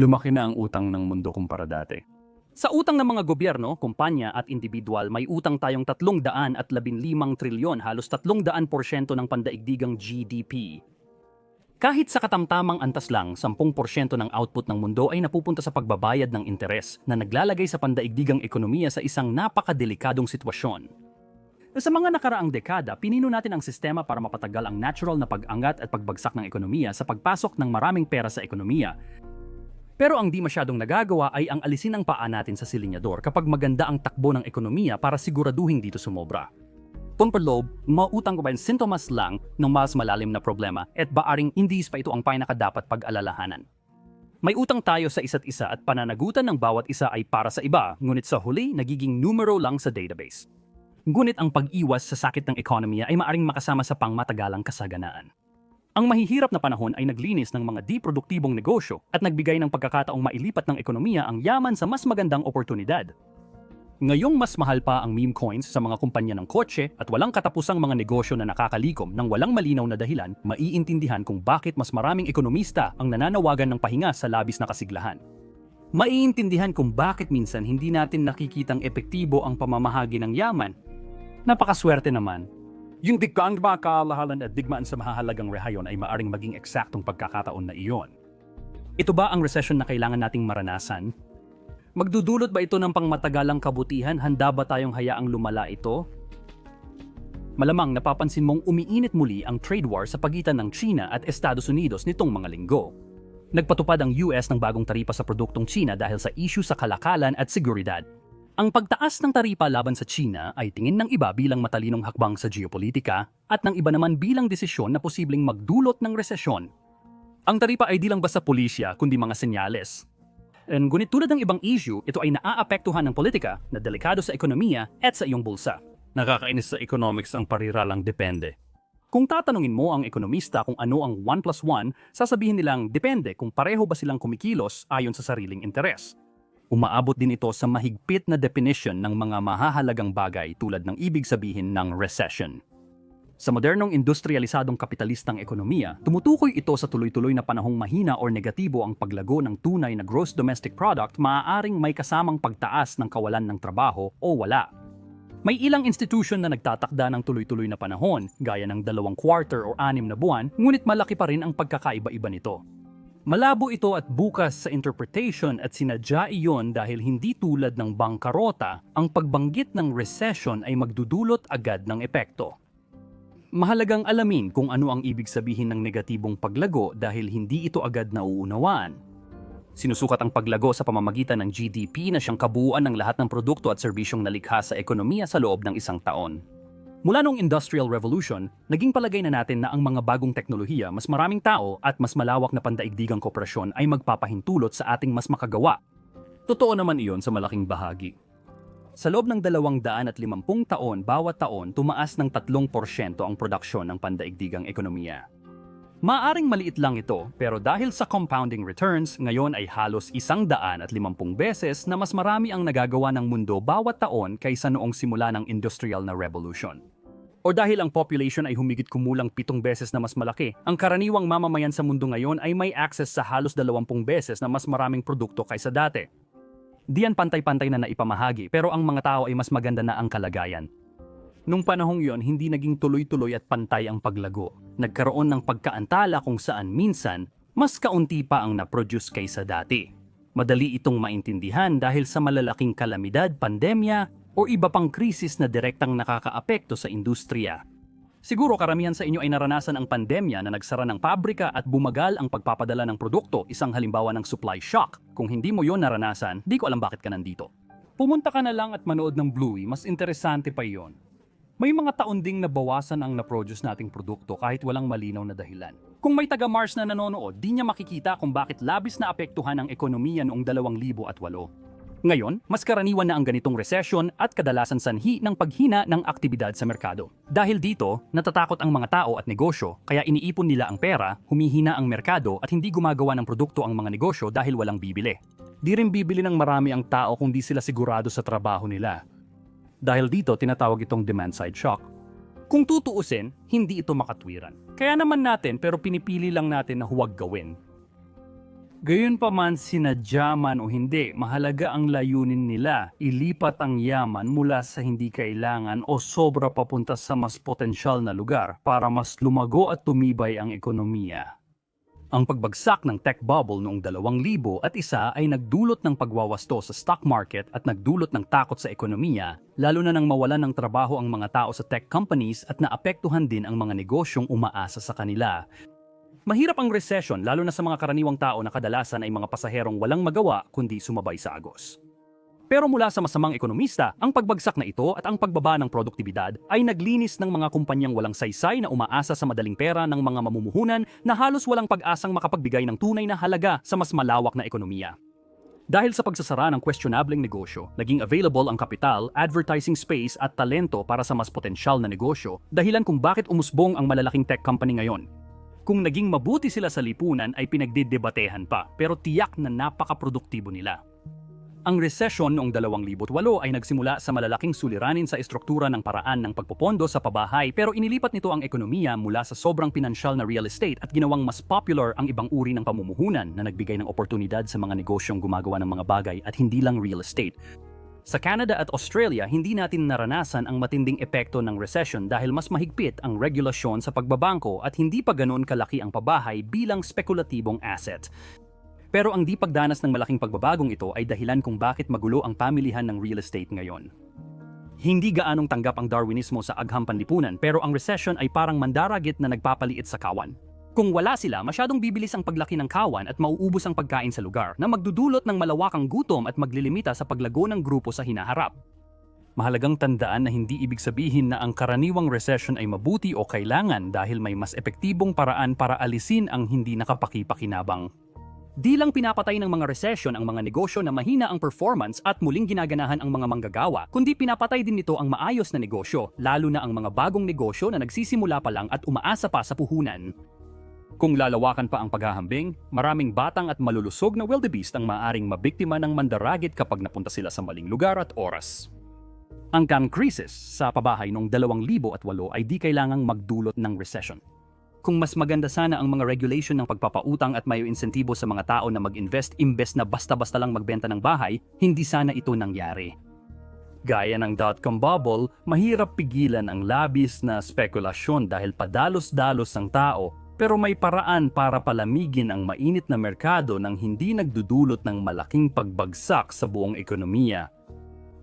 Lumaki na ang utang ng mundo kumpara dati. Sa utang ng mga gobyerno, kumpanya at individual, may utang tayong 315 trilyon, halos 300% ng pandaigdigang GDP. Kahit sa katamtamang antas lang, 10% ng output ng mundo ay napupunta sa pagbabayad ng interes na naglalagay sa pandaigdigang ekonomiya sa isang napakadelikadong sitwasyon. Sa mga nakaraang dekada, pinino natin ang sistema para mapatagal ang natural na pag-angat at pagbagsak ng ekonomiya sa pagpasok ng maraming pera sa ekonomiya. Pero ang di masyadong nagagawa ay ang alisin ang paa natin sa silinyador kapag maganda ang takbo ng ekonomiya para siguraduhin dito sumobra. Pumperlob, mautang ko ba yung sintomas lang ng mas malalim na problema at baaring hindi pa ito ang pinakadapat pag-alalahanan. May utang tayo sa isa't isa at pananagutan ng bawat isa ay para sa iba, ngunit sa huli nagiging numero lang sa database. Ngunit ang pag-iwas sa sakit ng ekonomiya ay maaring makasama sa pangmatagalang kasaganaan. Ang mahihirap na panahon ay naglinis ng mga di-produktibong negosyo at nagbigay ng pagkakataong mailipat ng ekonomiya ang yaman sa mas magandang oportunidad. Ngayong mas mahal pa ang meme coins sa mga kumpanya ng kotse at walang katapusang mga negosyo na nakakalikom ng walang malinaw na dahilan, maiintindihan kung bakit mas maraming ekonomista ang nananawagan ng pahinga sa labis na kasiglahan. Maiintindihan kung bakit minsan hindi natin nakikitang epektibo ang pamamahagi ng yaman. Napakaswerte naman. Yung digkaan ba kaalahalan at digmaan sa mahahalagang rehayon ay maaring maging eksaktong pagkakataon na iyon. Ito ba ang recession na kailangan nating maranasan? Magdudulot ba ito ng pangmatagalang kabutihan? Handa ba tayong hayaang lumala ito? Malamang napapansin mong umiinit muli ang trade war sa pagitan ng China at Estados Unidos nitong mga linggo. Nagpatupad ang US ng bagong taripa sa produktong China dahil sa issue sa kalakalan at seguridad. Ang pagtaas ng taripa laban sa China ay tingin ng iba bilang matalinong hakbang sa geopolitika at ng iba naman bilang desisyon na posibleng magdulot ng resesyon. Ang taripa ay di lang basta pulisya kundi mga senyales And ngunit tulad ng ibang issue, ito ay naaapektuhan ng politika na delikado sa ekonomiya at sa iyong bulsa. Nakakainis sa economics ang pariralang depende. Kung tatanungin mo ang ekonomista kung ano ang 1 plus 1, sasabihin nilang depende kung pareho ba silang kumikilos ayon sa sariling interes. Umaabot din ito sa mahigpit na definition ng mga mahahalagang bagay tulad ng ibig sabihin ng recession. Sa modernong industrialisadong kapitalistang ekonomiya, tumutukoy ito sa tuloy-tuloy na panahong mahina or negatibo ang paglago ng tunay na gross domestic product maaaring may kasamang pagtaas ng kawalan ng trabaho o wala. May ilang institution na nagtatakda ng tuloy-tuloy na panahon, gaya ng dalawang quarter o anim na buwan, ngunit malaki pa rin ang pagkakaiba-iba nito. Malabo ito at bukas sa interpretation at sinadya iyon dahil hindi tulad ng bangkarota, ang pagbanggit ng recession ay magdudulot agad ng epekto. Mahalagang alamin kung ano ang ibig sabihin ng negatibong paglago dahil hindi ito agad nauunawaan. Sinusukat ang paglago sa pamamagitan ng GDP na siyang kabuuan ng lahat ng produkto at serbisyong nalikha sa ekonomiya sa loob ng isang taon. Mula noong Industrial Revolution, naging palagay na natin na ang mga bagong teknolohiya, mas maraming tao at mas malawak na pandaigdigang kooperasyon ay magpapahintulot sa ating mas makagawa. Totoo naman iyon sa malaking bahagi. Sa loob ng 250 taon, bawat taon tumaas ng 3% ang produksyon ng pandaigdigang ekonomiya. Maaring maliit lang ito, pero dahil sa compounding returns, ngayon ay halos 150 beses na mas marami ang nagagawa ng mundo bawat taon kaysa noong simula ng industrial na revolution. O dahil ang population ay humigit kumulang pitong beses na mas malaki, ang karaniwang mamamayan sa mundo ngayon ay may access sa halos 20 beses na mas maraming produkto kaysa dati. Diyan pantay-pantay na naipamahagi pero ang mga tao ay mas maganda na ang kalagayan. Nung panahong yon, hindi naging tuloy-tuloy at pantay ang paglago. Nagkaroon ng pagkaantala kung saan minsan, mas kaunti pa ang na-produce kaysa dati. Madali itong maintindihan dahil sa malalaking kalamidad, pandemya, o iba pang krisis na direktang nakakaapekto sa industriya. Siguro karamihan sa inyo ay naranasan ang pandemya na nagsara ng pabrika at bumagal ang pagpapadala ng produkto, isang halimbawa ng supply shock. Kung hindi mo yon naranasan, di ko alam bakit ka nandito. Pumunta ka na lang at manood ng Bluey, mas interesante pa yon. May mga taon ding nabawasan ang na-produce nating produkto kahit walang malinaw na dahilan. Kung may taga-Mars na nanonood, di niya makikita kung bakit labis na apektuhan ang ekonomiya noong 2008. Ngayon, mas karaniwan na ang ganitong recession at kadalasan sanhi ng paghina ng aktibidad sa merkado. Dahil dito, natatakot ang mga tao at negosyo kaya iniipon nila ang pera, humihina ang merkado at hindi gumagawa ng produkto ang mga negosyo dahil walang bibili. Di rin bibili ng marami ang tao kung di sila sigurado sa trabaho nila. Dahil dito, tinatawag itong demand-side shock. Kung tutuusin, hindi ito makatwiran. Kaya naman natin pero pinipili lang natin na huwag gawin. Gayunpaman sinadya man o hindi, mahalaga ang layunin nila. Ilipat ang yaman mula sa hindi kailangan o sobra papunta sa mas potensyal na lugar para mas lumago at tumibay ang ekonomiya. Ang pagbagsak ng tech bubble noong 2000 at isa ay nagdulot ng pagwawasto sa stock market at nagdulot ng takot sa ekonomiya, lalo na nang mawalan ng trabaho ang mga tao sa tech companies at naapektuhan din ang mga negosyong umaasa sa kanila. Mahirap ang recession lalo na sa mga karaniwang tao na kadalasan ay mga pasaherong walang magawa kundi sumabay sa agos. Pero mula sa masamang ekonomista, ang pagbagsak na ito at ang pagbaba ng produktibidad ay naglinis ng mga kumpanyang walang saysay na umaasa sa madaling pera ng mga mamumuhunan na halos walang pag-asang makapagbigay ng tunay na halaga sa mas malawak na ekonomiya. Dahil sa pagsasara ng questionableng negosyo, naging available ang kapital, advertising space at talento para sa mas potensyal na negosyo, dahilan kung bakit umusbong ang malalaking tech company ngayon. Kung naging mabuti sila sa lipunan ay pinagdidebatehan pa, pero tiyak na napakaproduktibo nila. Ang recession noong 2008 ay nagsimula sa malalaking suliranin sa estruktura ng paraan ng pagpopondo sa pabahay pero inilipat nito ang ekonomiya mula sa sobrang pinansyal na real estate at ginawang mas popular ang ibang uri ng pamumuhunan na nagbigay ng oportunidad sa mga negosyong gumagawa ng mga bagay at hindi lang real estate. Sa Canada at Australia, hindi natin naranasan ang matinding epekto ng recession dahil mas mahigpit ang regulasyon sa pagbabangko at hindi pa ganoon kalaki ang pabahay bilang spekulatibong asset. Pero ang di pagdanas ng malaking pagbabagong ito ay dahilan kung bakit magulo ang pamilihan ng real estate ngayon. Hindi gaanong tanggap ang Darwinismo sa agham panlipunan pero ang recession ay parang mandaragit na nagpapaliit sa kawan. Kung wala sila, masyadong bibilis ang paglaki ng kawan at mauubos ang pagkain sa lugar na magdudulot ng malawakang gutom at maglilimita sa paglago ng grupo sa hinaharap. Mahalagang tandaan na hindi ibig sabihin na ang karaniwang recession ay mabuti o kailangan dahil may mas epektibong paraan para alisin ang hindi nakapakipakinabang. Di lang pinapatay ng mga recession ang mga negosyo na mahina ang performance at muling ginaganahan ang mga manggagawa, kundi pinapatay din nito ang maayos na negosyo, lalo na ang mga bagong negosyo na nagsisimula pa lang at umaasa pa sa puhunan. Kung lalawakan pa ang paghahambing, maraming batang at malulusog na wildebeest ang maaring mabiktima ng mandaragit kapag napunta sila sa maling lugar at oras. Ang gun crisis sa pabahay noong 2008 ay di kailangang magdulot ng recession. Kung mas maganda sana ang mga regulation ng pagpapautang at may insentibo sa mga tao na mag-invest imbes na basta-basta lang magbenta ng bahay, hindi sana ito nangyari. Gaya ng dot-com bubble, mahirap pigilan ang labis na spekulasyon dahil padalos-dalos ang tao pero may paraan para palamigin ang mainit na merkado nang hindi nagdudulot ng malaking pagbagsak sa buong ekonomiya.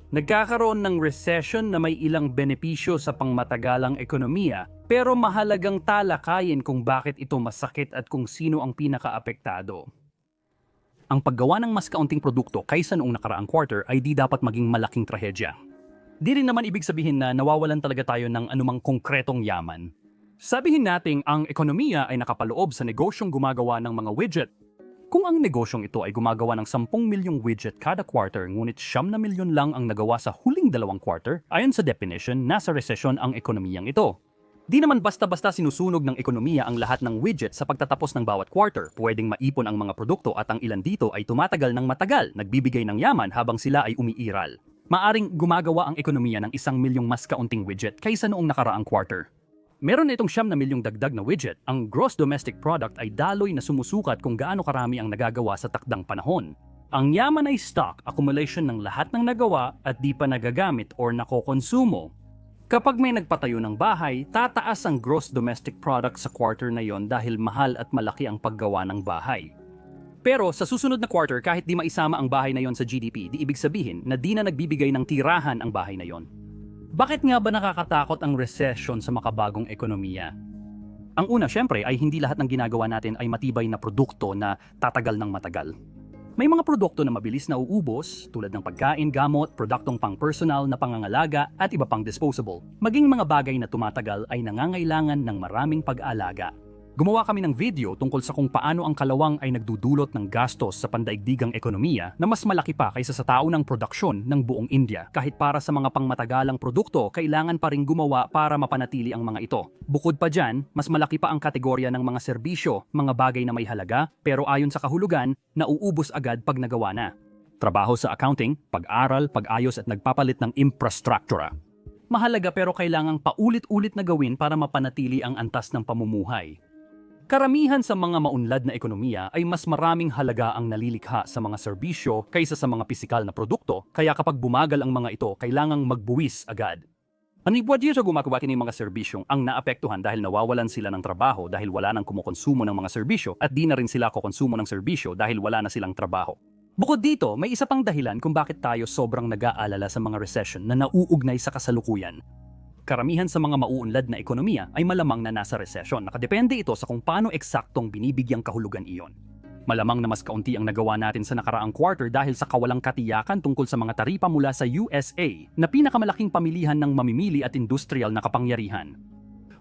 Nagkakaroon ng recession na may ilang benepisyo sa pangmatagalang ekonomiya pero mahalagang talakayin kung bakit ito masakit at kung sino ang pinakaapektado. Ang paggawa ng mas kaunting produkto kaysa noong nakaraang quarter ay di dapat maging malaking trahedya. Di rin naman ibig sabihin na nawawalan talaga tayo ng anumang konkretong yaman. Sabihin nating ang ekonomiya ay nakapaloob sa negosyong gumagawa ng mga widget. Kung ang negosyong ito ay gumagawa ng 10 milyong widget kada quarter ngunit siyam na milyon lang ang nagawa sa huling dalawang quarter, ayon sa definition, nasa recession ang ekonomiyang ito. Di naman basta-basta sinusunog ng ekonomiya ang lahat ng widget sa pagtatapos ng bawat quarter. Pwedeng maipon ang mga produkto at ang ilan dito ay tumatagal ng matagal, nagbibigay ng yaman habang sila ay umiiral. Maaring gumagawa ang ekonomiya ng isang milyong mas kaunting widget kaysa noong nakaraang quarter. Meron na itong siyam na milyong dagdag na widget, ang gross domestic product ay daloy na sumusukat kung gaano karami ang nagagawa sa takdang panahon. Ang yaman ay stock, accumulation ng lahat ng nagawa at di pa nagagamit or nakokonsumo. Kapag may nagpatayo ng bahay, tataas ang gross domestic product sa quarter na yon dahil mahal at malaki ang paggawa ng bahay. Pero sa susunod na quarter, kahit di maisama ang bahay na yon sa GDP, di ibig sabihin na di na nagbibigay ng tirahan ang bahay na yon. Bakit nga ba nakakatakot ang recession sa makabagong ekonomiya? Ang una, syempre, ay hindi lahat ng ginagawa natin ay matibay na produkto na tatagal ng matagal. May mga produkto na mabilis na uubos, tulad ng pagkain, gamot, produktong pang-personal na pangangalaga at iba pang disposable. Maging mga bagay na tumatagal ay nangangailangan ng maraming pag-aalaga. Gumawa kami ng video tungkol sa kung paano ang kalawang ay nagdudulot ng gastos sa pandaigdigang ekonomiya na mas malaki pa kaysa sa tao ng produksyon ng buong India. Kahit para sa mga pangmatagalang produkto, kailangan pa rin gumawa para mapanatili ang mga ito. Bukod pa dyan, mas malaki pa ang kategorya ng mga serbisyo, mga bagay na may halaga, pero ayon sa kahulugan, nauubos agad pag nagawa na. Trabaho sa accounting, pag-aral, pag-ayos at nagpapalit ng infrastruktura. Mahalaga pero kailangang paulit-ulit na gawin para mapanatili ang antas ng pamumuhay. Karamihan sa mga maunlad na ekonomiya ay mas maraming halaga ang nalilikha sa mga serbisyo kaysa sa mga pisikal na produkto, kaya kapag bumagal ang mga ito, kailangang magbuwis agad. Anibwad sa gumagawa kini mga serbisyong ang naapektuhan dahil nawawalan sila ng trabaho dahil wala nang kumukonsumo ng mga serbisyo at di na rin sila kukonsumo ng serbisyo dahil wala na silang trabaho. Bukod dito, may isa pang dahilan kung bakit tayo sobrang nag-aalala sa mga recession na nauugnay sa kasalukuyan. Karamihan sa mga mauunlad na ekonomiya ay malamang na nasa recession. Nakadepende ito sa kung paano eksaktong binibigyang kahulugan iyon. Malamang na mas kaunti ang nagawa natin sa nakaraang quarter dahil sa kawalang katiyakan tungkol sa mga taripa mula sa USA na pinakamalaking pamilihan ng mamimili at industrial na kapangyarihan.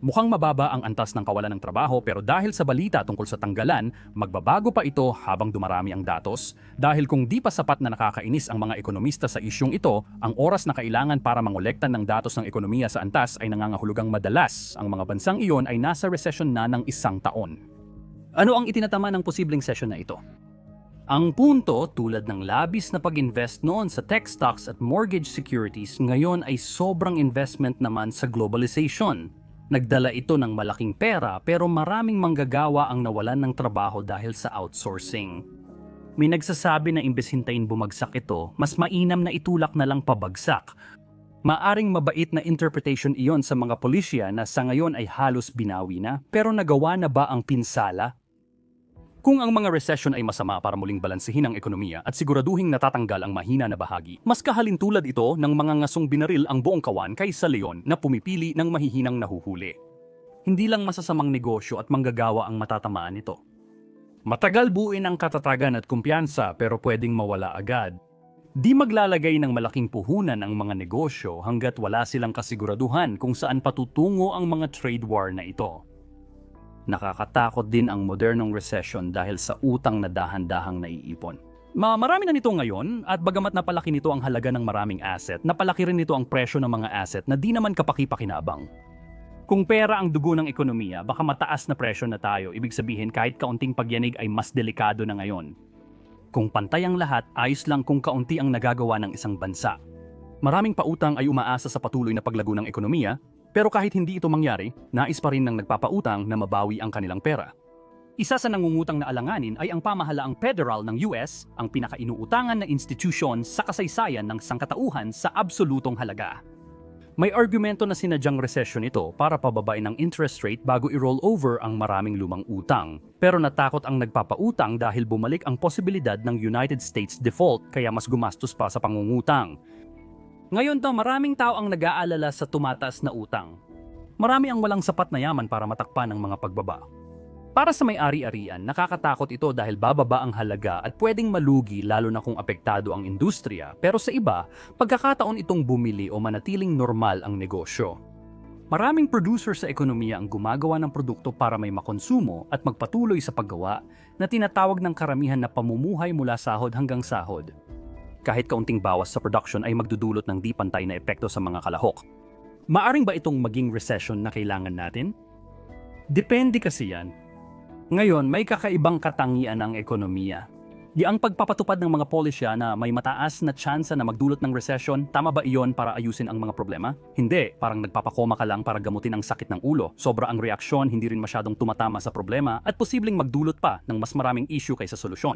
Mukhang mababa ang antas ng kawalan ng trabaho pero dahil sa balita tungkol sa tanggalan, magbabago pa ito habang dumarami ang datos. Dahil kung di pa sapat na nakakainis ang mga ekonomista sa isyong ito, ang oras na kailangan para mangolekta ng datos ng ekonomiya sa antas ay nangangahulugang madalas. Ang mga bansang iyon ay nasa recession na ng isang taon. Ano ang itinatama ng posibleng session na ito? Ang punto, tulad ng labis na pag-invest noon sa tech stocks at mortgage securities, ngayon ay sobrang investment naman sa globalization. Nagdala ito ng malaking pera pero maraming manggagawa ang nawalan ng trabaho dahil sa outsourcing. May nagsasabi na imbes hintayin bumagsak ito, mas mainam na itulak na lang pabagsak. Maaring mabait na interpretation iyon sa mga pulisya na sa ngayon ay halos binawi na, pero nagawa na ba ang pinsala? Kung ang mga recession ay masama para muling balansehin ang ekonomiya at siguraduhing natatanggal ang mahina na bahagi, mas kahalintulad ito ng mga ngasong binaril ang buong kawan kaysa leon na pumipili ng mahihinang nahuhuli. Hindi lang masasamang negosyo at manggagawa ang matatamaan nito. Matagal buuin ang katatagan at kumpiyansa pero pwedeng mawala agad. Di maglalagay ng malaking puhunan ang mga negosyo hanggat wala silang kasiguraduhan kung saan patutungo ang mga trade war na ito. Nakakatakot din ang modernong recession dahil sa utang na dahan-dahang naiipon. Ma marami na nito ngayon at bagamat napalaki nito ang halaga ng maraming asset, napalaki rin nito ang presyo ng mga asset na di naman kapakipakinabang. Kung pera ang dugo ng ekonomiya, baka mataas na presyo na tayo. Ibig sabihin kahit kaunting pagyanig ay mas delikado na ngayon. Kung pantay ang lahat, ayos lang kung kaunti ang nagagawa ng isang bansa. Maraming pautang ay umaasa sa patuloy na paglago ng ekonomiya, pero kahit hindi ito mangyari, nais pa rin ng nagpapautang na mabawi ang kanilang pera. Isa sa nangungutang na alanganin ay ang pamahalaang federal ng US, ang pinakainuutangan na institusyon sa kasaysayan ng sangkatauhan sa absolutong halaga. May argumento na sinadyang recession ito para pababain ang interest rate bago i-roll over ang maraming lumang utang. Pero natakot ang nagpapautang dahil bumalik ang posibilidad ng United States default kaya mas gumastos pa sa pangungutang. Ngayon daw maraming tao ang nag-aalala sa tumataas na utang. Marami ang walang sapat na yaman para matakpan ang mga pagbaba. Para sa may ari-arian, nakakatakot ito dahil bababa ang halaga at pwedeng malugi lalo na kung apektado ang industriya. Pero sa iba, pagkakataon itong bumili o manatiling normal ang negosyo. Maraming producer sa ekonomiya ang gumagawa ng produkto para may makonsumo at magpatuloy sa paggawa na tinatawag ng karamihan na pamumuhay mula sahod hanggang sahod. Kahit kaunting bawas sa production ay magdudulot ng di pantay na epekto sa mga kalahok. Maaring ba itong maging recession na kailangan natin? Depende kasi yan. Ngayon, may kakaibang katangian ang ekonomiya. Di ang pagpapatupad ng mga polisya na may mataas na tsansa na magdulot ng recession, tama ba iyon para ayusin ang mga problema? Hindi, parang nagpapakoma ka lang para gamutin ang sakit ng ulo. Sobra ang reaksyon, hindi rin masyadong tumatama sa problema at posibleng magdulot pa ng mas maraming issue kaysa solusyon.